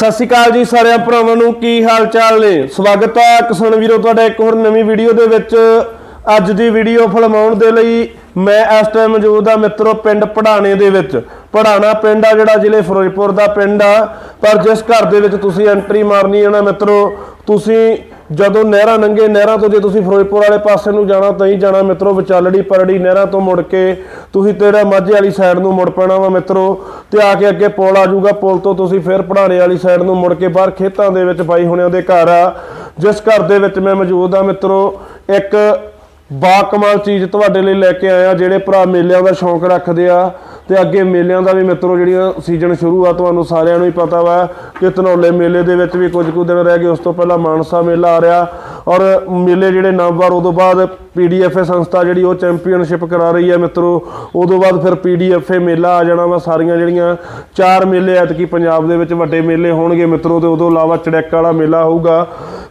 ਸਤਿ ਸ਼੍ਰੀ ਅਕਾਲ ਜੀ ਸਾਰਿਆਂ ਭਰਾਵਾਂ ਨੂੰ, ਕੀ ਹਾਲ ਚਾਲ ਨੇ? ਸਵਾਗਤ ਹੈ ਕਿਸਾਨ ਵੀਰੋ, ਤੁਹਾਡਾ ਇੱਕ ਹੋਰ ਨਵੀਂ ਵੀਡੀਓ ਦੇ ਵਿੱਚ। ਅੱਜ ਦੀ ਵੀਡੀਓ ਫਿਲਮਾਉਣ ਦੇ ਲਈ ਮੈਂ ਇਸ ਟਾਈਮ ਮੌਜੂਦ ਆ ਮਿੱਤਰੋ, ਪਿੰਡ ਪੜਾਣੇ ਦੇ ਵਿੱਚ। ਪੜਾਣਾ ਪਿੰਡ ਆ ਜਿਹੜਾ ਜ਼ਿਲ੍ਹੇ ਫਿਰੋਜ਼ਪੁਰ ਦਾ ਪਿੰਡ ਆ। ਪਰ ਜਿਸ ਘਰ ਦੇ ਵਿੱਚ ਤੁਸੀਂ ਐਂਟਰੀ ਮਾਰਨੀ ਹੈ ਨਾ ਮਿੱਤਰੋ, ਤੁਸੀਂ ਜਦੋਂ ਨਹਿਰਾਂ ਨੰਗੇ ਨਹਿਰਾਂ ਤੋਂ ਜੇ ਤੁਸੀਂ ਫਿਰੋਜ਼ਪੁਰ ਵਾਲੇ ਪਾਸੇ ਨੂੰ ਜਾਣਾ, ਤਾਂ ਹੀ ਜਾਣਾ ਮਿੱਤਰੋ, ਵਿਚਾਲੜੀ ਪਰੜੀ ਨਹਿਰਾਂ ਤੋਂ ਮੁੜ ਕੇ ਤੁਸੀਂ ਤੇਰਾ ਮਾਝੇ ਵਾਲੀ ਸਾਈਡ ਨੂੰ ਮੁੜ ਪੈਣਾ ਵਾ ਮਿੱਤਰੋ। ਤੇ ਆ ਕੇ ਅੱਗੇ ਪੁਲ ਆ ਜਾਊਗਾ, ਪੁਲ ਤੋਂ ਤੁਸੀਂ ਫਿਰ ਪੜਾਣੇ ਵਾਲੀ ਸਾਈਡ ਨੂੰ ਮੁੜ ਕੇ ਬਾਹਰ ਖੇਤਾਂ ਦੇ ਵਿੱਚ ਬਾਈ ਹੋਣਿਆਂ ਦੇ ਘਰ ਆ। ਜਿਸ ਘਰ ਦੇ ਵਿੱਚ ਮੈਂ ਮੌਜੂਦ ਆ ਮਿੱਤਰੋ, ਇੱਕ ਬਾ ਕਮਾਲ ਚੀਜ਼ ਤੁਹਾਡੇ ਲਈ ਲੈ ਕੇ ਆਇਆ, ਜਿਹੜੇ ਭਰਾ ਮੇਲਿਆਂ ਦਾ ਸ਼ੌਂਕ ਰੱਖਦੇ ਆ। ਤੇ ਅੱਗੇ ਮੇਲਿਆਂ ਦਾ ਵੀ ਮਿੱਤਰੋ ਜਿਹੜੀਆਂ ਸੀਜ਼ਨ ਸ਼ੁਰੂ ਆ, ਤੁਹਾਨੂੰ ਸਾਰਿਆਂ ਨੂੰ ਹੀ ਪਤਾ ਵਾ ਕਿ ਧਨੌਲੇ ਮੇਲੇ ਦੇ ਵਿੱਚ ਵੀ ਕੁਝ ਕੁ ਦਿਨ ਰਹਿ ਗਏ। ਉਸ ਤੋਂ ਪਹਿਲਾਂ ਮਾਨਸਾ ਮੇਲਾ ਆ ਰਿਹਾ। ਔਰ ਮੇਲੇ ਜਿਹੜੇ ਨਵੰਬਰ ਉਦੋਂ ਬਾਅਦ ਪੀਡੀਐਫਏ ਸੰਸਥਾ ਜਿਹੜੀ ਉਹ ਚੈਂਪੀਅਨਸ਼ਿਪ ਕਰਾ ਰਹੀ ਹੈ ਮਿੱਤਰੋ। ਉਦੋਂ ਬਾਅਦ ਫਿਰ ਪੀਡੀਐਫਏ ਮੇਲਾ ਆ ਜਾਣਾ ਵਾ। ਸਾਰੀਆਂ ਜਿਹੜੀਆਂ ਚਾਰ ਮੇਲੇ ਐਤਕੀ ਪੰਜਾਬ ਦੇ ਵਿੱਚ ਵੱਡੇ ਮੇਲੇ ਹੋਣਗੇ ਮਿੱਤਰੋ ਤੇ ਉਦੋਂ ਇਲਾਵਾ ਚੜੈਕ ਵਾਲਾ ਮੇਲਾ ਹੋਊਗਾ।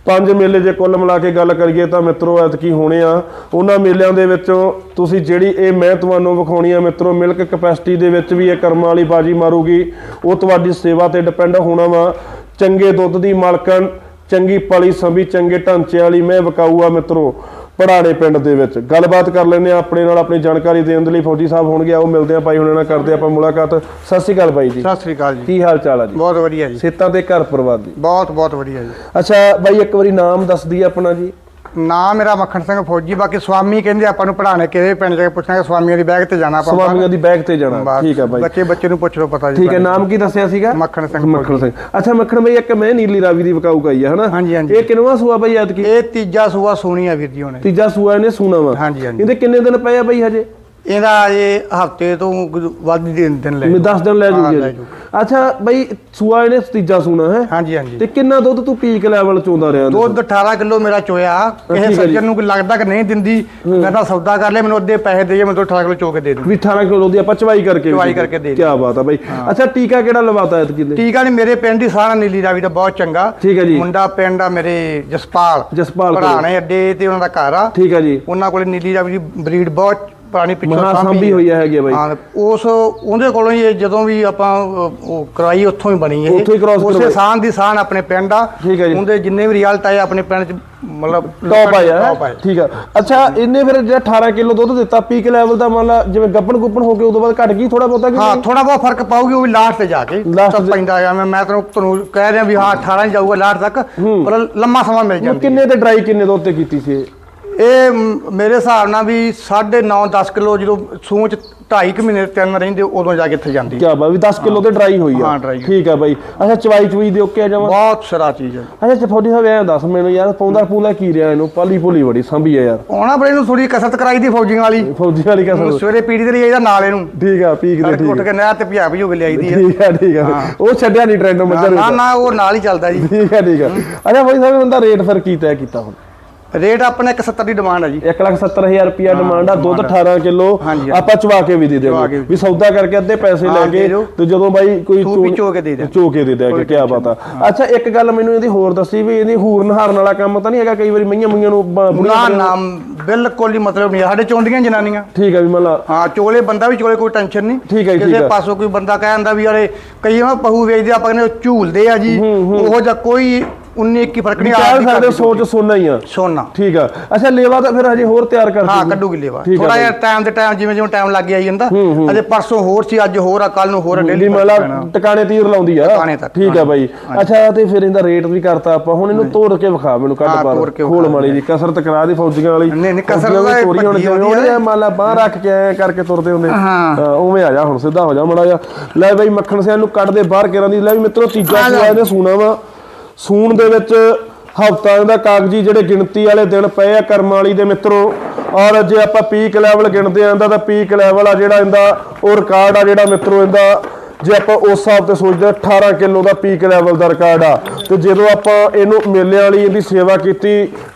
ਪੰਜ ਮੇਲੇ ਜੇ ਕੁੱਲ ਮਿਲਾ ਕੇ ਗੱਲ ਕਰੀਏ ਤਾਂ ਮਿੱਤਰੋ ਐਤਕੀ ਹੋਣੇ ਆ। ਉਹਨਾਂ ਮੇਲਿਆਂ ਦੇ ਵਿੱਚੋਂ ਤੁਸੀਂ ਜਿਹੜੀ ਇਹ ਮੈਂ ਤੁਹਾਨੂੰ ਵਿਖਾਉਣੀ ਆ ਮਿੱਤਰੋ, ਮਿਲਕ ਕਪੈਸਿਟੀ ਦੇ ਵਿੱਚ ਵੀ ਇਹ ਕਰਮਾਂ ਵਾਲੀ ਬਾਜੀ ਮਾਰੂਗੀ। ਉਹ ਤੁਹਾਡੀ ਸੇਵਾ ਤੇ ਡਿਪੈਂਡ ਹੋਣਾ ਵਾ। ਚੰਗੇ ਦੁੱਧ ਦੀ ਮਾਲਕਣ ਚੰਗੀ ਪਲੀ ਸੰਭੀ ਚੰਗੇ ਢਾਂਚੇ ਵਾਲੀ ਮੈਂ ਵਿਕਾਊ ਆ ਮਿੱਤਰੋ ਪੜਾੜੇ ਪਿੰਡ ਦੇ ਵਿੱਚ। ਗੱਲਬਾਤ ਕਰ ਲੈਂਦੇ ਆ ਆਪਣੇ ਨਾਲ ਆਪਣੀ ਜਾਣਕਾਰੀ ਦੇਣ ਦੇ ਲਈ ਫੌਜੀ ਸਾਹਿਬ ਹੋਣਗੇ ਉਹ ਮਿਲਦੇ ਆ ਭਾਈ ਹੁਣਾਂ ਨਾਲ ਕਰਦੇ ਆਪਾਂ ਮੁਲਾਕਾਤ। ਸਤਿ ਸ਼੍ਰੀ ਅਕਾਲ ਬਾਈ ਜੀ। ਸਤਿ ਸ੍ਰੀ ਅਕਾਲ ਜੀ। ਕੀ ਹਾਲ ਚਾਲ ਆ ਜੀ? ਬਹੁਤ ਵਧੀਆ ਜੀ। ਸੇਤਾਂ ਤੇ ਘਰ ਪਰਿਵਾਰ ਦੀ? ਬਹੁਤ ਬਹੁਤ ਵਧੀਆ ਜੀ। ਅੱਛਾ ਬਾਈ ਇੱਕ ਵਾਰੀ ਨਾਮ ਦੱਸ ਦਈਏ ਆਪਣਾ ਜੀ। ਨਾਮ ਮੇਰਾ ਮੱਖਣ ਸਿੰਘ ਫੌਜੀ ਬਾਕੀ ਸਵਾਮੀ ਕਹਿੰਦੇ ਆਪਾਂ ਨੂੰ ਪੜਾਣੇ ਕਿਹੜੇ ਪਿੰਡ ਜਾ ਕੇ ਪੁੱਛਾਂਗੇ ਸਵਾਮੀਆਂ ਦੀ ਬੈਗ ਤੇ ਜਾਣਾ ਆਪਾਂ ਸਵਾਮੀਆਂ ਦੀ ਬੈਗ ਤੇ ਜਾਣਾ ਠੀਕ ਹੈ ਬਾਈ। ਬੱਚੇ ਬੱਚੇ ਨੂੰ ਪੁੱਛ ਲਓ ਪਤਾ ਜੀ ਠੀਕ ਹੈ ਨਾਮ ਕੀ ਦੱਸਿਆ ਸੀਗਾ? ਮੱਖਣ ਸਿੰਘ ਮੱਖਣ ਸਿੰਘ। ਅੱਛਾ ਮੱਖਣ ਬਾਈ ਇੱਕ ਮੈਂ ਨੀਲੀ ਰਾਵੀ ਦੀ ਵਿਕਾਊ ਗਈ ਹੈ ਹਨਾ? ਹਾਂਜੀ, ਹਾਂਜੀ। ਇਹ ਕਿੰਨਵਾ ਸੂਆ ਬਾਈ ਐਤਕੀ? ਇਹ ਤੀਜਾ ਸੂਆ ਸੋਣੀ ਆ ਵੀਰ ਜੀ ਉਹਨੇ। ਤੀਜਾ ਸੂਆ ਇਹਨੇ ਸੂਣਾ ਵਾ। ਹਾਂਜੀ, ਹਾਂਜੀ। ਇਹਦੇ ਕਿੰਨੇ ਦਿਨ ਪਏ ਆ ਬਾਈ ਹਜੇ? ਇਹਦਾ ਇਹ ਹਫ਼ਤੇ ਤੋਂ ਕੁਝ ਵੱਧ ਦਿਨ ਦਿਨ ਲੈ ਮੈਂ 10 ਦਿਨ ਲੈ ਹਾਂ, ਜੂਗੀ ਲੈ ਅੱਛਾ ਬਾਈ ਸੂਆ ਇਹਨੇ ਤੀਜਾ ਸੂਣਾ ਹੈ? ਹਾਂਜੀ ਹਾਂਜੀ। ਤੇ ਕਿੰਨਾ ਦੁੱਧ ਤੂੰ ਪੀਕ ਲੈਵਲ ਚੋਂਦਾ ਰਿਹਾ? ਦੁੱਧ 18 ਕਿਲੋ ਮੇਰਾ ਚੋਇਆ। ਠੀਕ ਹੈ ਕਿਸੇ ਜੀ। ਸੱਜਣ ਨੂੰ ਕੋਈ ਲੱਗਦਾ ਕਿ ਨਹੀਂ ਦਿੰਦੀ ਮੈਂ ਤਾਂ ਸੌਦਾ ਕਰ ਲਿਆ ਮੈਨੂੰ ਅੱਧੇ ਪੈਸੇ ਦੇ ਜੇ ਮੈਨੂੰ 18 ਕਿਲੋ ਚੋ ਕੇ ਦੇ ਦੂੰ ਵੀ 18 ਕਿਲੋ ਦੀ ਆਪਾਂ ਚਵਾਈ ਕਰਕੇ ਚਵਾਈ ਕਰਕੇ ਦੇ ਕੀ ਬਾਤ ਆ ਬਾਈ। ਅੱਛਾ ਟੀਕਾ ਕਿਹੜਾ ਲਵਾਤਾ ਐਤਕੀ ਦੇ ਟੀਕਾ ਨਹੀਂ ਮੇਰੇ ਪਿੰਡ ਦੀ ਸਾਰਾ ਨੀਲੀ ਰਾਵੀ ਦਾ ਬਹੁਤ ਚੰਗਾ। ਠੀਕ ਹੈ ਜੀ। ਮੁੰਡਾ ਪਿੰਡ ਆ ਮੇਰੇ ਜਸਪਾਲ। ਜਸਪਾਲ ਕੋਲ। ਭਰਾਣੇ ਅੱਡੇ ਤੇ ਉਹਨਾਂ ਦਾ ਘਰ ਆ। ਠੀਕ ਹੈ ਜੀ। ਉਹਨਾਂ ਕੋਲੇ ਨੀਲੀ ਰਾਵੀ ਦੀ ਬਰੀਡ ਬਹੁਤ ਪੁਰਾਣੀ ਪਿੱਛੋਂ ਸਾਂਭੀ ਹੋਈ ਹੈਗੀ ਆ ਬਾਈ। ਹਾਂ ਉਸ ਉਹਦੇ ਕੋਲੋਂ ਹੀ ਇਹ ਜਦੋਂ ਵੀ ਆਪਾਂ ਉਹ ਕਰਾਈ ਉੱਥੋਂ ਹੀ ਬਣੀ ਇਹ। ਉੱਥੋਂ ਹੀ cross ਉਸੇ। ਸਾਨ ਦੀ ਸਾਨ ਆਪਣੇ ਪਿੰਡ ਆ। ਠੀਕ ਹੈ ਜੀ। ਉਹਦੇ ਜਿੰਨੇ ਵੀ ਰਿਜ਼ਲਟ ਆਏ ਆਪਣੇ ਪਿੰਡ ਚ ਮਤਲਬ ਟੌਪ ਆਇਆ। ਠੀਕ ਆ। ਅੱਛਾ ਇਹਨੇ ਫਿਰ ਜਿਹੜਾ 18 ਕਿਲੋ ਦੁੱਧ ਦਿੱਤਾ ਪੀਕ ਲੈਵਲ ਦਾ ਮੰਨ ਲਾ ਜਿਵੇਂ ਗੱਪਣ ਗੁੱਪਣ ਹੋ ਕੇ ਉਦੋਂ ਬਾਅਦ ਘਟ ਗਈ ਥੋੜਾ ਬਹੁਤਾ ਕਿ ਹਾਂ? ਥੋੜਾ ਬਹੁਤ ਫ਼ਰਕ ਪਾਉਗੀ ਉਹ ਵੀ ਲਾਸਟ ਤੇ ਜਾ ਕੇ Last ਤਾਂ ਤੇ- ਪੈਂਦਾ ਆ। ਮੈਂ ਮੈਂ ਤੈਨੂੰ ਤੁਹਾਨੂੰ ਕਹਿ ਰਿਹਾ ਵੀ ਹਾਂ 18 ਹੀ ਜਾਊਗਾ ਲਾਸਟ ਤੱਕ ਪਰ ਲੰਮਾ ਸਮਾਂ ਮਿਲ ਜਾਂਦਾ ਕਿੰਨੇ ਤੇ ਡਰਾਈ ਕਿੰਨੇ ਦੁੱਧ ਤੇ ਕੀਤੀ ਸੀ ਇਹ? ਮੇਰੇ ਹਿਸਾਬ ਨਾਲ ਵੀ 9.5 10 ਕਿਲੋ ਜਦੋਂ ਸੂਚ 2.5 ਕੁ ਮਹੀਨੇ ਤਿੰਨ ਰਹਿੰਦੇ ਉਦੋਂ ਜਾ ਕੇ ਇੱਥੇ ਜਾਂਦੀ ਕਿਆ ਬਾ ਵੀ 10 ਕਿਲੋ ਤੇ ਡਰਾਈ ਹੋਈ ਆ। ਹਾਂ, dry ਹੋਈ। ਠੀਕ ਆ ਬਾਈ। ਅੱਛਾ ਚਵਾਈ ਚੁਈ ਦੇ ਓਕੇ ਆ ਜਾਵਾਂ ਬਹੁਤ ਸਰਾ ਚੀਜ਼ ਹੈ ਅੱਛਾ ਚਫੋਡੀ ਸਾਹਿਬ ਐਂ ਦੱਸ ਮੈਨੂੰ ਯਾਰ ਪੌਂਦਾ ਪੂਲਾ ਕੀ ਰਿਹਾ ਇਹਨੂੰ? ਪਾਲੀ ਪੂਲੀ ਬੜੀ ਸੰਭੀ ਆ ਯਾਰ। ਆਉਣਾ ਬੜੇ ਨੂੰ ਥੋੜੀ ਕਸਰਤ ਕਰਾਈ ਦੀ ਫੌਜੀਆਂ ਵਾਲੀ। ਫੌਜੀ ਵਾਲੀ ਕਸਰ ਸਵੇਰੇ ਪੀੜੀ ਤੇ ਲਈ ਇਹਦਾ ਨਾਲ ਇਹਨੂੰ। ਠੀਕ ਆ ਪੀਕ ਦੇ ਉੱਠ ਠੀਕ ਕੇ ਨਹਿਰ ਤੇ ਭਜਾ ਭਜੂ ਕੇ ਲਿਆਈ ਦੀ ਹੈ ਠੀਕ ਆ ਠੀਕ ਆ। ਉਹ ਛੱਡਿਆ ਨਹੀਂ ਟ੍ਰੈਂਡ ਮੱਝਾਂ ਨਾ ਨਾ ਉਹ ਨਾਲ ਹੀ ਚੱਲਦਾ ਜੀ। ਠੀਕ ਆ ਠੀਕ ਆ। ਅੱਛਾ ਫੌਜੀ ਸਾਹਿਬ ਇਹਦਾ ਰੇਟ ਫਿਰ ਕੀ ਤੈਅ ਕੀਤਾ ਹੁਣ? ਰੇਟ ਆਪਣੇ 170 ਦੀ ਡਿਮਾਂਡ ਹੈ ਜੀ। 170000 ਰੁਪਿਆ ਡਿਮਾਂਡ ਆ ਦੁੱਧ 18 ਕਿਲੋ ਹਾਂਜੀ। ਆਪਾਂ ਚਵਾ ਕੇ ਵੀ ਦੇ ਚਵਾ ਦੇਵਾਂਗੇ ਵੀ। ਵੀ ਸੌਦਾ ਕਰਕੇ ਅੱਧੇ ਪੈਸੇ ਲੈ ਹਾਂ, ਕੇ ਦਿਓ। ਤੇ ਜਦੋਂ ਬਾਈ ਕੋਈ ਚੋ ਕੇ ਦੇ। ਚੋ ਕੇ ਦੇ ਦਿਆਂਗੇ ਕੀ ਬਾਤ ਆ। ਅੱਛਾ ਇੱਕ ਗੱਲ ਮੈਨੂੰ ਇਹਦੀ ਹੋਰ ਦੱਸੀ ਵੀ ਇਹਦੀ ਹੂਰ ਨਹਾਰਨ ਵਾਲਾ ਕੰਮ ਤਾਂ ਨਹੀਂ ਹੈਗਾ ਕਈ ਵਾਰੀ ਮਈਆਂ ਮਈਆਂ ਨੂੰ ਬ- ਬੁੜੀਆਂ ਨਾ ਨੂੰ- ਨਾ। ਬਿਲਕੁਲ ਹੀ ਮਤਲਬ ਨਹੀਂ। ਸਾਡੇ ਚੋਂਦੀਆਂ ਜਨਾਨੀਆਂ। ਠੀਕ ਆ ਵੀ ਮਤਲਬ ਹਾਂ ਚੋਲੇ ਬੰਦਾ ਵੀ ਚੋਲੇ ਕੋਈ ਟੈਨਸ਼ਨ ਨਹੀਂ। ਠੀਕ ਹੈ ਜੀ, ਠੀਕ ਕਿਸੇ ਹੈ। ਪਾਸੋਂ ਕੋਈ ਬੰਦਾ ਕਹਿੰਦਾ ਵੀ ਯਾਰੇ ਕਈ ਵਾਰ ਪਹੂ ਵੇਚਦੇ ਆਪਾਂ ਕਹਿੰਦੇ ਉਹ ਝੂਲਦੇ ਆ ਜੀ। ਉਹੋ ਜਿਹਾ ਕੋਈ 19 21 ਫ਼ਰਕ ਨਹੀਂ ਕਹਿ ਸਕਦੇ ਹੋ, ਦੀ ਸੋਚ ਸੋਨਾ ਹੀ ਆ। ਸੋਨਾ। ਠੀਕ ਆ। ਅੱਛਾ ਲੇਵਾ ਤਾਂ ਫਿਰ ਹਜੇ ਹੋਰ ਤਿਆਰ ਕਰ ਹਾਂ ਕੱਢੂਗੀ ਲੇਵਾ। ਥੋੜਾ। ਜਿਹਾ ਟਾਈਮ ਦੇ ਟਾਈਮ ਜਿਵੇਂ ਜਿਵੇਂ ਟਾਈਮ ਲੱਗ ਗਿਆ ਜਾਂਦਾ ਅਜੇ ਪਰਸੋਂ ਹੋਰ ਸੀ ਅੱਜ ਹੋਰ ਆ ਕੱਲ ਨੂੰ ਹੋਰ ਡੇਲੀ ਮਤਲਬ ਟਿਕਾਣੇ ਤੀਰ ਲਾਉਂਦੀ ਆ। ਠੀਕ ਆ ਬਾਈ। ਅੱਛਾ ਤੇ ਫਿਰ ਇਹਦਾ ਰੇਟ ਵੀ ਕਰਤਾ ਆਪਾਂ। ਹੁਣ ਇਹਨੂੰ ਤੋੜ ਕੇ ਵਿਖਾ ਮੈਨੂੰ ਕੱਢ ਕੇ ਖੋਲ ਮਾਲੀ ਜੀ ਕਸਰਤ ਕਰਾ ਦੀ ਫੌਜੀਆਂ ਵਾਲੀ। ਨਹੀਂ, ਨਹੀਂ, ਕਸਰਤ ਦੀ ਹੁਣ ਭੱਜੀ ਜਿਵੇਂ ਹੁੰਦੀ ਉਹਨੇ ਆ। ਮੰਨ ਲਾ ਬਾਹਰ ਰੱਖ ਕੇ ਐਂ ਕਰਕੇ ਤੁਰਦੇ ਹੁੰਦੇ। ਉਵੇਂ ਆ ਜਾ ਹੁਣ ਸਿੱਧਾ ਹੋ ਜਾ ਮੜਾ ਜਾ ਲੈ ਬਾਈ ਮੱਖਣ ਸਿਆਂ ਨੂੰ ਕੱਢ ਦੇ ਬਾਹਰ ਕਰਾਂ ਦੀ। ਲੈ ਵੀ ਮਿੱਤਰੋ ਤੀਜਾ। ਸੂਆ ਇਹਨੇ ਸੂਣਾ ਵਾ। ਸੂਣ ਦੇ ਵਿੱਚ ਹਫਤਾ ਇਹਦਾ ਕਾਗਜ਼ੀ ਜਿਹੜੇ ਗਿਣਤੀ ਵਾਲੇ ਦਿਨ ਪਏ ਆ ਕਰਮ ਵਾਲੀ ਦੇ ਮਿੱਤਰੋ। ਔਰ ਜੇ ਆਪਾਂ ਪੀਕ ਲੈਵਲ ਗਿਣਦੇ ਆਂ, ਇਹਦਾ ਤਾਂ ਪੀਕ ਲੈਵਲ ਆ ਜਿਹੜਾ ਇਹਦਾ, ਉਹ ਰਿਕਾਰਡ ਆ ਜਿਹੜਾ ਮਿੱਤਰੋ ਇਹਦਾ। ਜੇ ਆਪਾਂ ਉਸ ਹਿਸਾਬ ਤੇ ਸੋਚਦੇ ਹਾਂ, 18 ਕਿਲੋ ਦਾ ਪੀਕ ਲੈਵਲ ਦਾ ਰਿਕਾਰਡ ਆ ਤੇ ਜਦੋਂ ਆਪਾਂ ਇਹਨੂੰ ਮੇਲੇ ਵਾਲੀ ਇਹਦੀ ਸੇਵਾ ਕੀਤੀ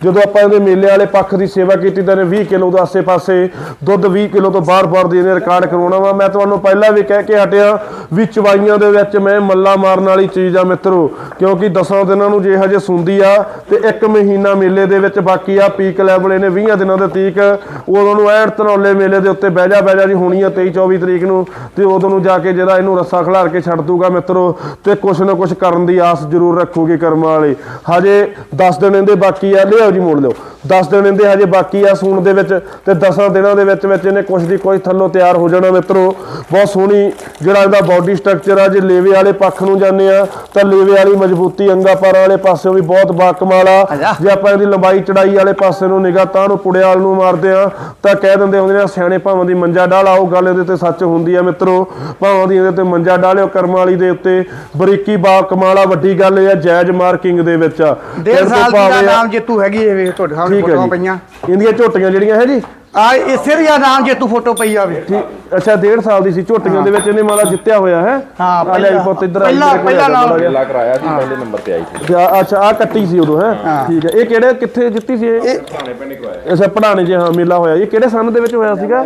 ਜਦੋਂ ਆਪਾਂ ਇਹਦੇ ਮੇਲੇ ਵਾਲੇ ਪੱਖ ਦੀ ਸੇਵਾ ਕੀਤੀ ਤਾਂ ਇਹਨੇ 20 ਕਿਲੋ ਦੇ ਆਸੇ-ਪਾਸੇ ਦੁੱਧ 20 ਕਿਲੋ ਤੋਂ ਬਾਹਰ-ਬਾਹਰ ਦੀ ਇਹਨੇ ਰਿਕਾਰਡ ਕਰਾਉਣਾ ਵਾ। ਮੈਂ ਤੁਹਾਨੂੰ ਪਹਿਲਾਂ ਵੀ ਕਹਿ ਕੇ ਹਟਿਆ ਵੀ ਚਵਾਈਆਂ ਦੇ ਵਿੱਚ ਮੈਂ ਮੱਲਾ ਮਾਰਨ ਵਾਲੀ ਚੀਜ਼ ਆ ਮਿੱਤਰੋ ਕਿਉਂਕਿ 10 ਦਿਨਾਂ ਨੂੰ ਜੇ ਹਜੇ ਸੁੰਦੀ ਆ ਤੇ ਇੱਕ ਮਹੀਨਾ ਮੇਲੇ ਦੇ ਵਿੱਚ ਬਾਕੀ ਆ ਪੀਕ ਲੈਵਲ ਇਹਨੇ 20 ਦਿਨਾਂ ਦੇ ਤੀਕ ਉਦੋਂ ਨੂੰ ਐਨ ਧਨੌਲੇ ਮੇਲੇ ਦੇ ਉੱਤੇ ਬਹਿ ਜਾ ਬਹਿ ਜਾ ਜੀ ਹੋਣੀ ਆ 23 24 ਤਰੀਕ ਨੂੰ ਤੇ ਉਦੋਂ ਨੂੰ ਜਾ ਕੇ ਜਿਹੜਾ ਇਹਨੂੰ ਰਸਾ ਖਿਲਾਰ ਕੇ ਛੱਡ ਦੂਗਾ ਮਿੱਤਰੋ, ਤੇ ਕੁਛ ਨਾ ਕੁਛ ਕਰਨ ਦੀ ਆਸ ਜ਼ਰੂਰ ਰੱਖੂਗੀ ਕਰਮਾਂ ਵਾਲੇ। ਹਜੇ 10 ਦਿਨ ਇਹਦੇ ਬਾਕੀ ਆ, ਲਿਆਓ ਜੀ ਮੋੜ ਲਿਓ। 10 ਦਿਨ ਇਹਦੇ ਹਜੇ ਬਾਕੀ ਆ ਸੂਣ ਦੇ ਵਿੱਚ ਤੇ 10 ਦਿਨਾਂ ਦੇ ਵਿੱਚ ਵਿੱਚ ਇਹਨੇ ਕੁਛ ਦੀ ਕੁਛ ਥੱਲੋਂ ਤਿਆਰ ਹੋ ਜਾਣਾ ਮਿੱਤਰੋ। ਬਹੁਤ ਸੋਹਣੀ ਜਿਹੜਾ ਇਹਦਾ ਬਾਡੀ ਸਟਰਕਚਰ ਆ ਜੇ ਲੇਵੇ ਵਾਲੇ ਪੱਖ ਨੂੰ ਜਾਂਦੇ ਆ ਤਾਂ ਲੇਵੇ ਵਾਲੀ ਮਜ਼ਬੂਤੀ ਅੰਗਾ ਪਰ ਵਾਲੇ ਪਾਸਿਓਂ ਵੀ ਬਹੁਤ ਬਾਕਮਾਲ ਆ। ਜੇ ਆਪਾਂ ਇਹਦੀ ਲੰਬਾਈ ਚੜਾਈ ਵਾਲੇ ਪਾਸੇ ਨੂੰ ਨਿਗਾਹ ਤਾਂ ਨੂੰ ਪੁੜਿਆਲ ਨੂੰ ਮਾਰਦੇ ਆ ਤਾਂ ਕਹਿ ਦਿੰਦੇ ਹੁੰਦੇ ਨੇ ਸਿਆਣੇ ਭਾਵਾਂ ਦੀ ਮੰਜਾ ਡਾਲਾ ਉਹ ਗੱਲ ਇਹਦੇ ਤੇ ਸੱਚ ਹੁੰਦੀ ਆ ਮਿੱਤਰੋ। ਭਾਵਾਂ ਦੀ ਇਹਦੇ ਤੇ ਮੰਜਾ ਡਾਲਿਓ ਕਰਮ ਵਾਲੀ ਦੇ ਉੱਤੇ। ਬਰੀਕੀ ਬਾ ਕਮਾਲਾ ਵੱਡੀ ਗੱਲ ਇਹ ਆ ਜਾਇਜ਼ ਮਾਰਕਿੰਗ ਦੇ ਵਿੱਚ ਆ। ਡੇਢ ਇਹਦੇ ਸਾਲ ਦੀ ਆ- ਨਾਮ ਜੇਤੂ ਹੈਗੀ ਇਹ ਤੁਹਾਡੇ ਠੀਕ ਹੈ ਫੋਟੋਆਂ ਜੀ। ਪਈਆਂ। ਇਹਦੀਆਂ ਝੋਟੀਆਂ ਜਿਹੜੀਆਂ ਹੈ ਜੀ? ਆ ਇਸੇ ਦੀ ਆ ਨਾਮ ਜੇਤੂ ਫੋਟੋ ਪਈ ਆ ਵੇ। ਠੀਕ ਅੱਛਾ 1.5 ਸਾਲ ਦੀ ਸੀ ਝੋਟੀਆਂ ਦੇ ਵਿੱਚ ਇਹਨੇ ਮਾਲਾ ਜਿੱਤਿਆ ਹੋਇਆ ਹੈ। ਹਾਂ, ਆ ਪਹਿਲਾਂ- ਪੁੱਤ ਇੱਧਰ ਆ ਪਹਿਲਾਂ- ਪਹਿਲਾਂ ਆ ਜਾ ਨਾਮ- ਮਾੜਾ ਜਿਹਾ। ਮੇਲਾ ਕਰਾਇਆ ਸੀ ਪਹਿਲੇ ਨੰਬਰ ਤੇ ਆਈ ਸੀ। ਆ- ਅੱਛਾ ਆ ਕੱਟੀ ਸੀ ਉਦੋਂ ਹੈ। ਠੀਕ ਹੈ ਇਹ ਕਿਹੜੇ ਕਿੱਥੇ ਜਿੱਤੀ ਸੀ ਇਹ? ਥਾਣੇ ਪਿੰਡ ਕੋ ਆਇਆ ਅੱਛਾ ਪੜਾਣੇ 'ਚ ਹਾਂ ਮੇਲਾ ਹੋਇਆ। ਇਹ ਕਿਹੜੇ ਸੰਨ ਦੇ ਵਿੱਚ ਹੋਇਆ ਸੀਗਾ?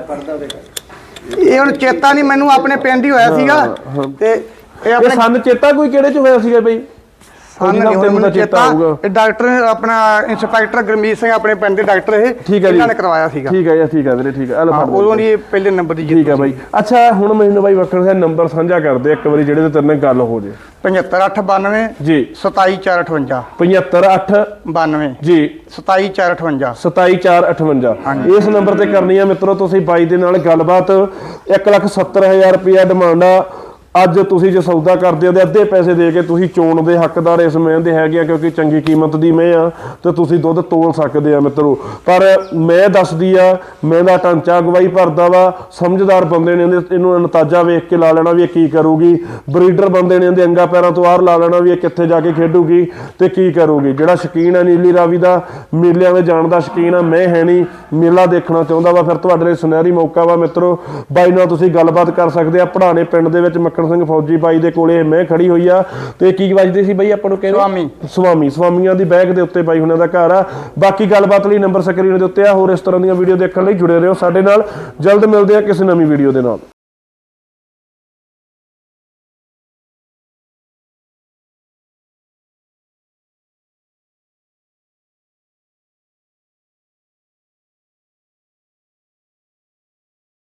ਇਹ ਹੁਣ ਚੇਤਾ ਨਹੀਂ ਮੈਨੂੰ ਆਪਣੇ ਪਿੰਡ ਹੀ ਹੋਇਆ ਸੀਗਾ। ਤੇ ਇਹ ਇਹ ਆਪਣੇ ਸੰਨ ਚੇਤਾ ਕੋਈ ਕਿਹੜੇ 'ਚ ਹੋਇਆ ਸੀਗਾ ਬਈ? ਸਾਨੂੰ ਨਹੀਂ ਤਾਂ ਮੈਨੂੰ ਚੇਤਾ। ਇਹ ਡਾਕਟਰ ਆਪਣਾ ਇੰਸਪੈਕਟਰ ਗਰਮੀਤ ਸਿੰਘ ਆਪਣੇ ਪਿੰਡ ਦੇ ਡਾਕਟਰ ਇਹ ਇਹਨਾਂ ਨੇ ਕਰਵਾਇਆ ਸੀਗਾ। ਠੀਕ ਹੈ ਜੀ ਠੀਕ ਹੈ ਵੀਰੇ ਠੀਕ ਹੈ। ਹਾਂ। ਉਦੋਂ ਦੀ ਇਹ ਪਹਿਲੇ ਨੰਬਰ ਦੀ ਠੀਕ ਹੈ ਬਾਈ। ਅੱਛਾ ਹੁਣ ਮੈਨੂੰ ਬਾਈ ਵਕਰ ਸਾਹਿਬ ਨੰਬਰ ਸਾਂਝਾ ਕਰਦੇ ਇੱਕ ਵਾਰੀ ਜਿਹੜੇ ਤੇ ਤੇਰੇ ਨਾਲ ਗੱਲ ਹੋ ਜੇ। 75892 ਜੀ। 27458 758 92 ਜੀ। 27458 27458 ਇਸ ਨੰਬਰ ਤੇ ਕਰਨੀ ਆ ਮਿੱਤਰੋ ਤੁਸੀਂ ਬਾਈ ਦੇ ਨਾਲ ਗੱਲਬਾਤ। 170000 ਰੁਪਇਆ ਡਿਮਾਂਡ ਆ। ਅੱਜ ਤੁਸੀਂ ਜੇ ਸੌਦਾ ਕਰਦੇ ਹੋ ਤੇ ਅੱਧੇ ਪੈਸੇ ਦੇ ਕੇ ਤੁਸੀਂ ਚੋਣ ਦੇ ਹੱਕਦਾਰ ਇਸ ਮੈਂ ਦੇ ਹੈਗੇ ਆ ਕਿਉਂਕਿ ਚੰਗੀ ਕੀਮਤ ਦੀ ਮੈਂ ਆ ਤੇ ਤੁਸੀਂ ਦੁੱਧ ਤੋਲ ਸਕਦੇ ਆ ਮਿੱਤਰੋ। ਪਰ ਮੈਂ ਦੱਸਦੀ ਆ, ਮੈਂ ਦਾ ਢਾਂਚਾ ਅਗਵਾਈ ਭਰਦਾ ਵਾ, ਸਮਝਦਾਰ ਬੰਦੇ ਨੇ ਇਹਦੇ- ਇਹਨੂੰ ਅੰਤਾਜਾ ਵੇਖ ਕੇ ਲਾ ਲੈਣਾ ਵੀ ਇਹ ਕੀ ਕਰੂਗੀ। ਬਰੀਡਰ ਬੰਦੇ ਨੇ ਇਹਦੇ ਅੰਗਾ ਪੈਰਾਂ ਤੋਂ ਆਰ ਲਾ ਲੈਣਾ ਵੀ ਇਹ ਕਿੱਥੇ ਜਾ ਕੇ ਖੇਡੂਗੀ ਤੇ ਕੀ ਕਰੂਗੀ। ਜਿਹੜਾ ਸ਼ਕੀਨ ਆ ਨੀਲੀ ਰਾਵੀ ਦਾ, ਮੇਲਿਆਂ ਦੇ ਜਾਣ ਦਾ ਸ਼ਕੀਨ ਆ, ਮੈਂ ਹੈ ਨਹੀਂ, ਮੇਲਾ ਦੇਖਣਾ ਚਾਹੁੰਦਾ ਵਾ। ਫਿਰ ਤੁਹਾਡੇ ਲਈ ਸੁਨਹਿਰੀ ਮੌਕਾ ਵਾ ਮਿੱਤਰੋ। ਬਾਈ ਨਾਲ ਤੁਸੀਂ ਗੱਲਬਾਤ ਕਰ ਸਕਦੇ ਆ ਪੜਾਣੇ ਪਿੰਡ ਦੇ ਵਿੱਚ ਸਿੰਘ ਫੌਜੀ ਬਾਈ ਦੇ ਕੋਲੇ ਮੈਂ ਖੜੀ ਹੋਈ ਆ ਤੇ ਕੀ ਵੱਜਦੇ ਸੀ ਬਾਈ ਆਪਾਂ ਨੂੰ ਕਹਿੰਦੇ? ਸੁਆਮੀ। ਸੁਆਮੀ ਸੁਆਮੀਆਂ ਦੀ ਬੈਗ ਦੇ ਉੱਤੇ ਬਾਈ ਹੁਣਾਂ ਦਾ ਘਰ ਆ। ਬਾਕੀ ਗੱਲਬਾਤ ਲਈ ਨੰਬਰ ਸਕਰੀਨ ਦੇ ਉੱਤੇ ਆ। ਹੋਰ ਇਸ ਤਰ੍ਹਾਂ ਦੀਆਂ ਵੀਡੀਓ ਦੇਖਣ ਲਈ ਜੁੜੇ ਰਹੋ ਸਾਡੇ ਨਾਲ। ਜਲਦ ਮਿਲਦੇ ਆ ਕਿਸੇ ਨਵੀਂ ਵੀਡੀਓ ਦੇ ਨਾਲ।